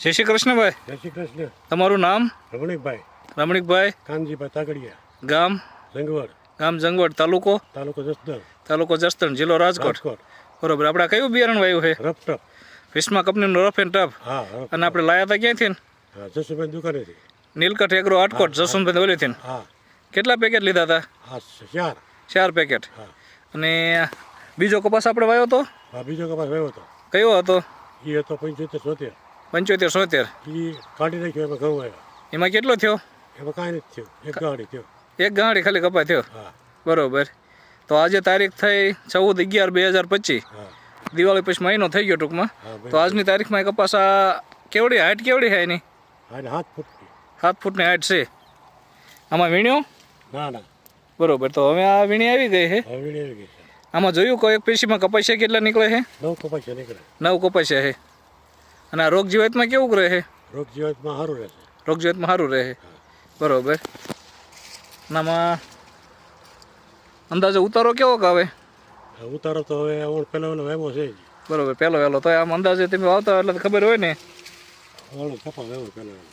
જય શ્રી કૃષ્ણભાઈ. જય શ્રી કૃષ્ણ. તમારું નામ? રમણીકભાઈ. રમણીકભાઈ. કાનજીભાઈ તાગડિયા. ગામ? જંગવડ. ગામ જંગવડ. તાલુકો? તાલુકો જસદણ. તાલુકો જસદણ જિલ્લો રાજકોટ. બરોબર. આપણે કયું બિયારણ વાયું છે? રફ ટફ વિસ્મા કંપનીનું રફ એન્ડ ટફ. હા અને આપણે લાયા હતા ક્યાંથી જસુભાઈ દુકાનેથી નીલકંઠ એગ્રો આટકોટ જસુભાઈ ઓલીથી હા. કેટલા પેકેટ લીધા હતા? હા ચાર. ચાર પેકેટ. હા. અને બીજો કપાસ આપણે વાવ્યો હતો? બીજો કપાસ વાયો હતો. કયો હતો? એ હતો પંચોતેર સોતેર પંચોતેર સોતેર? એ કાઢી નાખ્યો એમાં ઘઉં આવ્યા. એમાં કેટલો થયો? એમાં કાંઈ નથી થયું. એક ગાડી થયો. એક ગાંડી ખાલી કપા થયો? બરોબર. તો આજે તારીખ થઈ ચૌદ અગિયાર બે હજાર પચીસ. દિવાળી પછી મહિનો થઈ ગયો ટૂંકમાં. તો આજની તારીખમાં કપાસ આ કેવડી હાઈટ કેવડી છે એની? સાત ફૂટ સાત ફૂટની હાઈટ છે. આમાં વીણ્યો? ના ના. બરોબર. તો હવે આ વીણી આવી ગઈ છે? વીણી આવી ગઈ આમાં જોયું કોઈ એક પેશીમાં કપાસિયા કેટલા નીકળે છે? નવ કપાસ નીકળે. નવ કપાસિયા છે. અને આ રોગ જીવાતમાં કેવું રહે? રોગ જીવાતમાં સારું રહેશે રોગ જીવાતમાં સારું રહે? બરોબર. નામાં અંદાજે ઉતારો કેવો આવે ઉતારો તો હવે પહેલો વહેલો વહેમો છે બરોબર પહેલો વહેલો તો આમ અંદાજે તમે આવતા એટલે ખબર હોય ને? વહેલો કપા વહેલો પહેલો વહેલો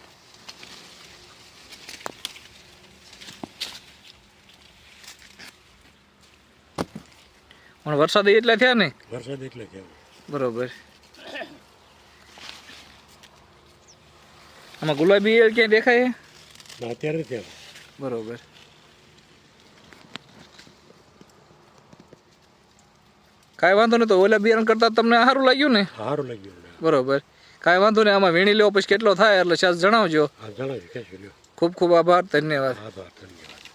પણ વરસાદ એટલા થયા ને? વરસાદ એટલે થયા. બરોબર. આમાં ગુલાબી ઈયળ ક્યાંય દેખાય અત્યારે બરોબર. કાંઈ વાંધો નહીં તો ઓલા બિયારણ કરતાં તમને સારું લાગ્યું ને? સારું લાગ્યું બરોબર. કાંઈ વાંધો નહીં આમાં વીણી લેવો પછી કેટલો થાય એટલે સાહેબ જણાવજો. ખૂબ ખૂબ આભાર ધન્યવાદ. આભાર ધન્યવાદ.